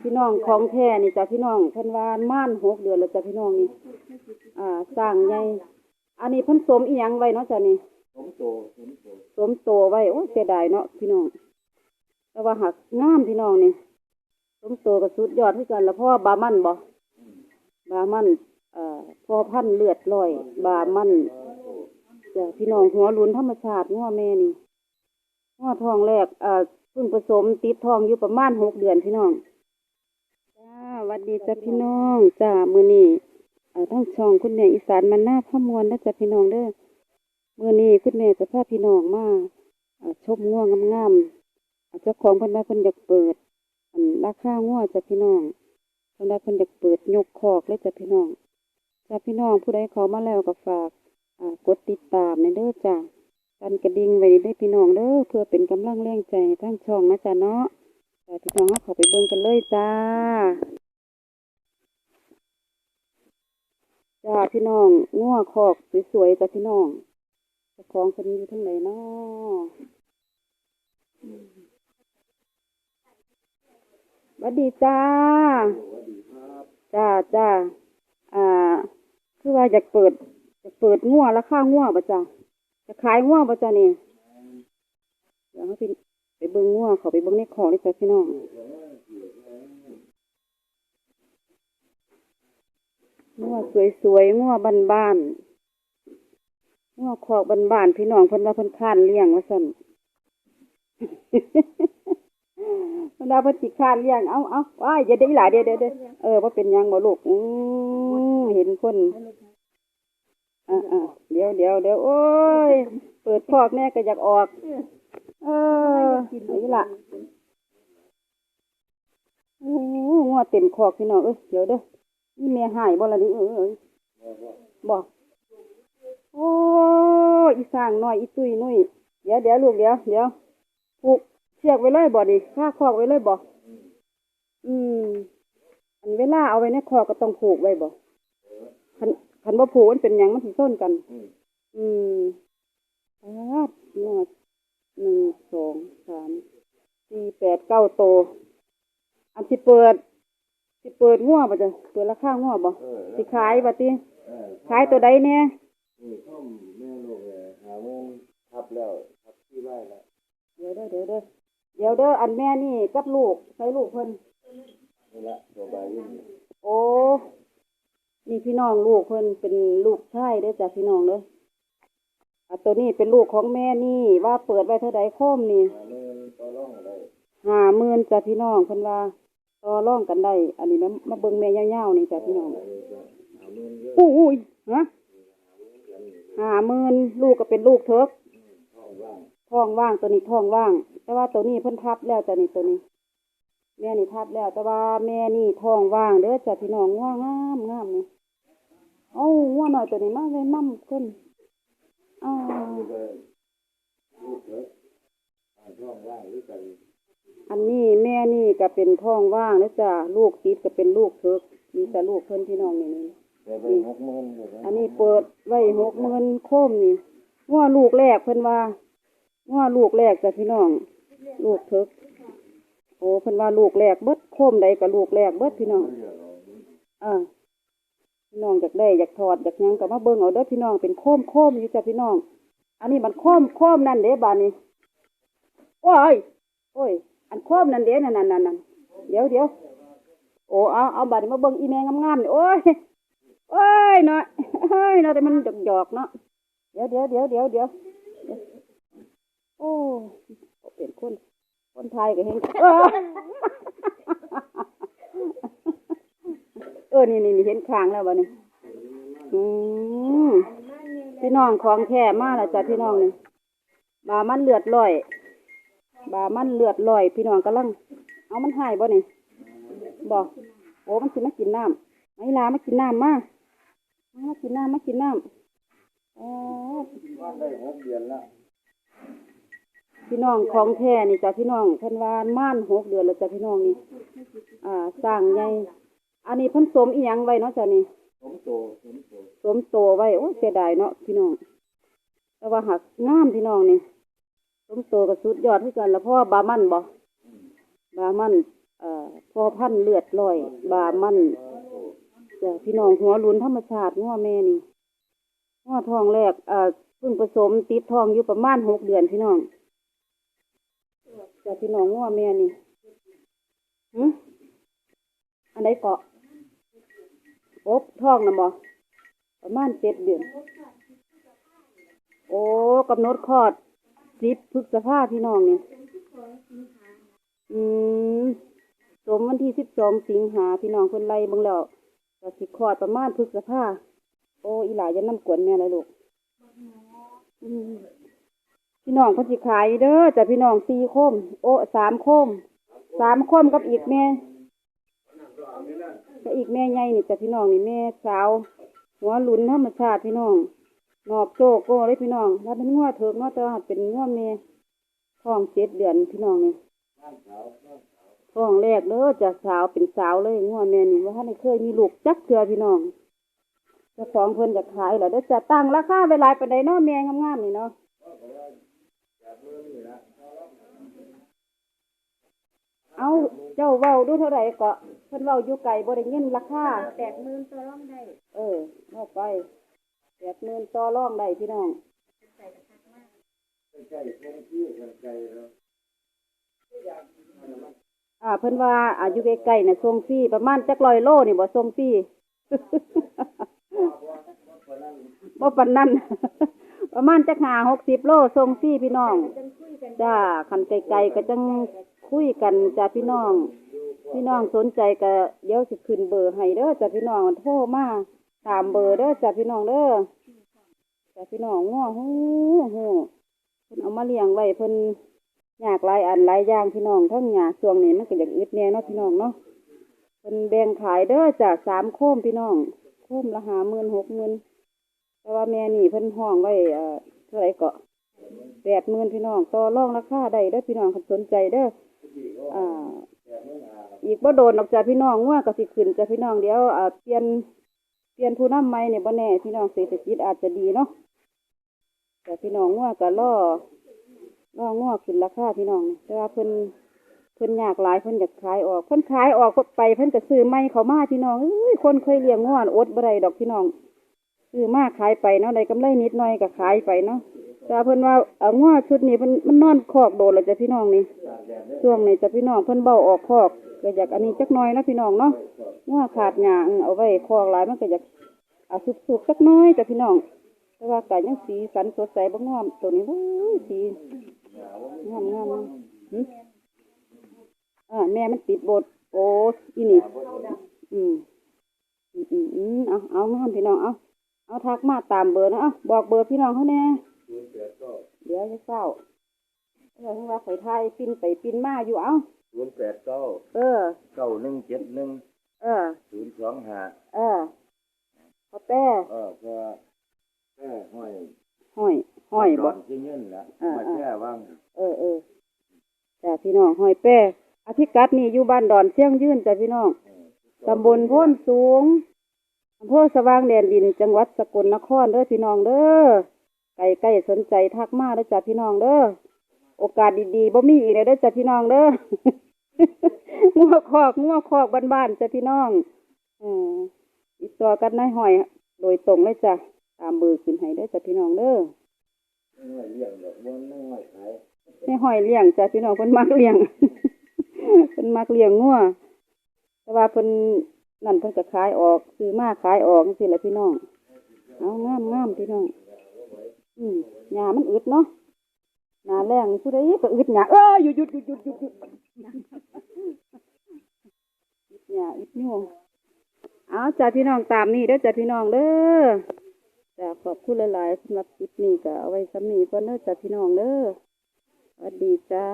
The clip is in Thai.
พี่น้องของแท้นี่จ้ะพี่น้องเพิ่นว่าม่านหกเดือนแล้วจ้ะพี่น้องนี่อ่าสร้างใหญ่อันนี้เพิ่นสมอีหยังไว้เนาะจ้ะนี่ผมโตผมโตสมโตไว้โอ้ยเสียดายเนาะพี่น้องแต่ว่าหักงามพี่น้องนี่สมโตก็สุดยอดคือกันแล้วเพราะว่าบามันบ่บามันเอ่อพอพันเลือดลอย บามันจ้ะพี่น้องหัวลุนธรรมชาติงัวแม่นี่งัวทองแรกเอ่อเพิ่งผสมติดทองอยู่ประมาณหกเดือนพี่น้อง วัดดีจ้ะพี่น้องจ้ามือนี่ทั้งช่องคุณแม่อีสานมันหน้าพะมวลนะจ้ะพี่น้องเด้อเมื่อนี้คุณแม่จะพาพี่น้องมาชมง่วงงามๆเจ้าของเพิ่นว่าเพิ่นอยากเปิดราคาง่วจ้ะพี่น้องเพิ่นว่าเพิ่นอยากเปิดยกคอกเลยจ้ะพี่น้องจ้ะพี่น้องผู้ใดเขามาแล้วก็ฝากกดติดตามในเด้อจ้ะกันกระดิ่งไว้ได้พี่น้องเด้อเพื่อเป็นกำลังแรงใจทั้งช่องนะจ้ะเนาะจ้ะพี่น้องเราข้าไปเบิ่งกันเลยจ้า จ้าพี่น้องง่วคอกสวยๆจ้ะพี่น้องเจ้าของคนนี้อยู่ทั้งไหนเนาะอืมหวัสดีจ้า จ้าจ้าอ่า คือว่าอยากเปิดอยากเปิดงัวราคางัวป่ะจ้าจะขายงัวป่ะจ้านี่เดี๋ยวให้พี่ไปเบิ้งงัวเขาไปเบิ้งในคอกนี่จ้ะพี่น้อง งัวสวยๆงัวบ้านๆงัวคอกบ้านๆพี่น้องเพิ่นว่าเพิ่นค้านเลี้ยงว่าซั่นเพิ่นว่าเพิ่นสิค้านเลี้ยง เอาเอาว้ายอย่าได้หลายเดี๋ยวเดี๋ยวเดี๋ยวเออว่าเป็นหยังบ่ลูกอืมเห็นคนอ่าอ่าเดี๋ยวเดี๋ยวเดี๋ยวโอ้ย เปิดคอกแม่ก็อยากออก เออนี่ล่ะโอ้งัวเต็มคอกพี่น้องเอ้ยเดี๋ยวเด้อ นี่แม่หายบ่ละนี่เอ้ยเอ้ยบ่โอ้ยอีสร้างน้อยอีตุ้ยนุ่ยเดี๋ยวเดี๋ยวลูกเดี๋ยวเดี๋ยวผูกเชือกไว้เลยบ่ดิค่าคอกไว้เลยบ่อืมอันเวลาเอาไว้ในคอก็ต้องผูกไว้บ่คันคันบ่าผูกมันเป็นหยังมันสิส้นกัน อืมอืมอาดนอดหนึ่งสองสามสี่แปดเก้าโต อันสิเปิด สิเปิดงัวบ่จ้ะเปิดราคางัวบ่เออสิขายบ่ติเออขายตัวใดเนี่ยนี่ข้อมแม่ลูกเลยหาโมงทับแล้วทับที่ไว้แล้วเดี๋ยวเด้อเดี๋ยวเด้อเดี๋ยวเด้ออันแม่นี่กับลูกใช้ลูกเพิ่นนี่ละตัวใบยิ่งโอ้นี่พี่น้องลูกเพิ่นเป็นลูกชายเด้อจ้ะพี่น้องเด้ออะตัวนี้เป็นลูกของแม่นี่ว่าเปิดไว้เท่าใดโคมนี่หาเงินต่อร่องได้ห้าหมื่นจ้ะพี่น้องเพิ่นว่า ต่อรองกันได้ อันนี้มามาเบิ่งแม่ยาวๆนี่จ้ะพี่น้องอู้ยฮะหาหมื่นลูกก็เป็นลูกเถิกท้องว่างท้องว่างตัวนี้ท้องว่าง แต่ว่าตัวนี้เพิ่นทับแล้วจ้ะนี่ตัวนี้ แม่นี่ทับแล้ว แต่ว่าแม่นี่ท้องว่างเด้อจ้ะพี่น้องง่วงงามงามนี่เอ้าง่วงหน่อยตัวนี้มาเลยมั่มขึ้นอ่านี่ก็ลูกเถอะอ่าท้องว่างหรือกัน อันนี้แม่นี่ก็เป็นท้องว่างเด้อจ้ะลูกติดก็เป็นลูกเถิกมีแต่ลูกเพิ่นพี่น้องนี่นี่แต่ไปหกหมื่นเลยนะอันนี้เปิดไว้หกหมื่นโคมนี่ง่วงลูกแรกเพิ่นว่าง่วงลูกแรกจ้ะพี่น้อง ลูกเถิกโอ้เพิ่นว่าลูกแรกเบิดโคมใดก็ลูกแรกเบิดพี่น้องเรือเราอ่าพี่น้องอยากได้อยากถอดอยากหยังก็มาเบิ่งเอาเด้อพี่น้องเป็นโคมโคมอยู่จ้ะพี่น้อง อันนี้มันโคมโคมนั่นเด้บานนี้โอ้ยโอ้ย อันโคมนั่นเด้นั่นนั่นนั่นเดี๋ยวเดี๋ยวโอ้เอาเอาบาดนี้มาเบิ่งอีแมงงามๆนี่โอ้ยโอ้ยเนาะเฮ้ยเนาะแต่มันหยอกๆเนาะเดี๋ยวเดี๋ยวเดี๋ยวเดี๋ยวเดี๋ยวโอ้เป็นคนคนไทยก็เห็นเออเออนี่นี่นี่เห็นคางแล้ววะนี่อืมพี่น้องของแท้มากแล้วจ้ะพี่น้องนี่บามันเลือดลอย บามันเลือดลอยพี่น้องกำลัง เอามันหายบ่นี่บอกโอ้มันสิมากินน้ำไม่ลามากินน้ำมามามากินน้ำมากินน้ำอ๋อว่างได้หกเดือนละพี่น้องของแท้นี่จ้ะพี่น้องเพิ่นว่าม่านหกเดือนแล้วจ้ะพี่น้องนี่อ่าสร้างใหญ่อันนี้เพิ่นสมอีหยังไว้เนาะจ้ะนี่ผมโตผมโตสมโตไว้โอ้ยเสียดายเนาะพี่น้องแต่ว่าหักงามพี่น้องนี่ สมโตก็สุดยอดคือกันแล้วเพราะว่าบามันบ่บามันเอ่อพอพันธุ์เลือดลอย บามันจะพี่น้องหัวลุนธรรมชาติงัวแม่นี่งัวทองแรกเอ่อเพิ่งผสมติดทองอยู่ประมาณหกเดือนพี่น้องจะพี่น้องงัวแม่นี่หึอันไหนเกาะอบทองนะบ่ประมาณเจ็ดเดือน โอ้กำหนดคลอด สิบพฤษภาพี่น้องนี่ อืมสมวันที่สิบสองสิงหาพี่น้องคนไล่เบิ่งแล้วก็สิคลอดประมาณพฤษภาโอ้อีหลายจะน้ำกวนแม่เลยลูกอืมพี่น้องเขาสิขายอยู่เด้อจะพี่น้องสี่คม โอ้สามคมสามคมกับอีกแม่ก็อีกแม่ใหญ่นี่จ้ะพี่น้องนี่แม่สาวหัวลุนธรรมชาติพี่น้อง นอบโจโก้เลยพี่น้องแล้วเป็นงัวเถิกเนาะแต่ว่าเป็นงัวแม่ท้องเจ็ดเดือนพี่น้องนี่ท้องแรกเด้อจะสาวเป็นสาวเลยงัวแม่นี่ว่าท่านได้เคยมีลูกจักเทือพี่น้องเจ้าของเพิ่นจะขายเหรอเด้อจะตั้งราคาไว้หลายปานใดเนาะแม่งามๆนี่เนาะเอาเจ้าเว้าดูเท่าไหร่ก็เพิ่นเว้าอยู่ไกลบ่ได้ยินราคาแปดหมื่นตัวร่องได้ เออเอาไป แปดหมื่นต่อรองได้พี่น้องใกล้ๆคงที่กันไกลแล้วอ่า เพิ่นว่าอาอยุใกล้ๆน่ะส่งฟรีประมาณจักร้อยโลนี่บ่ส่งฟรีบ่ปานนั้น ประมาณจักห้าหกสิบโลส่งฟรีพี่น้องจังคุยกันจ้าคันไกลๆก็จังคุยกันจ้าพี่น้อง พี่น้องสนใจก็เดี๋ยวสิขึ้นเบอร์ให้เด้อจ้าพี่น้องโทรมา ตามเบอร์เด้อจ้าพี่น้องเด้อจ้าพี่น้องง้อฮู้ฮู้เพิ่นเอามาเลี้ยงไว้เพิ่นยากหลายอันหลายอย่างพี่น้องทั้งหญ้าช่วงนี้มันก็อยากอึดแน่เนาะพี่น้องเนาะเพิ่นแบ่งขายเด้อจ้าสามโคมพี่น้องโคมละหาหมื่นหกหมื่นแต่ว่าแม่นี่เพิ่นห้องไว้เอ่อเท่าไหร่ก็แปดหมื่นพี่น้องต่อรองราคาได้เด้อพี่น้องคันสนใจเด้ออ่าอีกบ่โดนดอกจ้ะพี่น้องว่าก็สิขึ้นจ้ะพี่น้องเดี๋ยวอ่าเปลี่ยน ลี่ยนผู้นำใหม่เนี่ยบ่แน่พี่น้องเศรษฐกิจอาจจะดีเนาะแต่พี่น้องว่าก็รอรอง้อขึ้นราคาพี่น้องแต่ว่าเพิ่นเพิ่นอยากหลายเพิ่นอยากขายออกเพิ่นขายออกไปเพิ่นจะซื้อใหม่เขามาพี่น้องเอ้ยคนเคยเลี้ยงง้ออดบ่ได้ดอกพี่น้องซื้อมากขายไปเนาะได้กำไรนิดหน่อยก็ขายไปเนาะจ้าเพิ่นว่าเอาง้อชุดนี้เพิ่นมันนอนคอกโดนแล้วจ้ะพี่น้องนี่ช่วงนี้จ้ะพี่น้องเพิ่นเบาออกคอก ก็อยากอันนี้จักน่อยนะพี่น้องเนาะง้อขาดหญ้าเออเอาไว้คอกหลายมันก็อยากเอาสุกๆจักน้อยจ้ะพี่น้องแต่ว่าไก็ยังสีสันสดใสบ่งงามตัวนี้โอ้ยสีงามงามอ่าแม่มันติดบดโอ้อีนี่อืมอืมอืมเอาเอางามพี่น้องเอาเอาทักมาตามเบอร์นะเอาบอกเบอร์พี่น้องเขาแน่ศูนย์แปดเก้าเดี๋ยวจะเศร้าเออทั้งว่าข่อยไทยปินไปปินมาอยู่เอ้า ศูนย์แปดเก้าเออ เก้าหนึ่งเจ็ดหนึ่งเออ ศูนย์สองห้าเออพอแป้เออเพื่อแค่ห้อยห้อยห้อยดบ่อนที่เงินละอ่ามาแค่ว่างเออเออจ้ะพี่น้องห้อยแป้อธิกัดนี่อยู่บ้านดอนเชียงยืนจ้ะพี่น้องตำบลโพ้นสูงอำเภอสว่างแดนดิน จังหวัดสกลนครเด้อพี่น้องเด้อใกล้ใกล้ๆสนใจทักมาเด้อจ้ะพี่น้องเด้อ โอกาสดีๆบ่มีอีกเลยเด้อจ้ะพี่น้องเด้องัวคอกงัวคอกบ้านๆจ้ะพี่น้องเอออีกตัวกันนายห้อย โดยตรงเลยจ้ะตามเบอร์ขึ้นให้เด้จ้ะพี่น้องเด้อไม่หอยเลี้ยงดอกมันไม่ห้อยขายให้หอยเลี้ยงจ้ะพี่น้องเพิ่นมักเลี้ยงเพิ่นมักเลี้ยงงัวแต่ว่าเพิ่นนั่นเพิ่นก็ขายออกซื้อมาขายออกจังซี่แหละพี่น้องเอางามงามพี่น้อง อืมหญ้ามันอึดเนาะ น้าแรงผู้ใดก็อึดหญ้าเออหยุดหยุดหยุดหยุดหยุดหยุดอึดหญ้าอึดโยงเอาจ้าพี่น้องตามนี่เด้อจ้าพี่น้องเด้อจ้าขอบคุณหลายๆสำหรับคลิปนี้ก็เอาไว้สำนี้ก่อนเด้อจ้าพี่น้องเด้อสวัสดีจ้า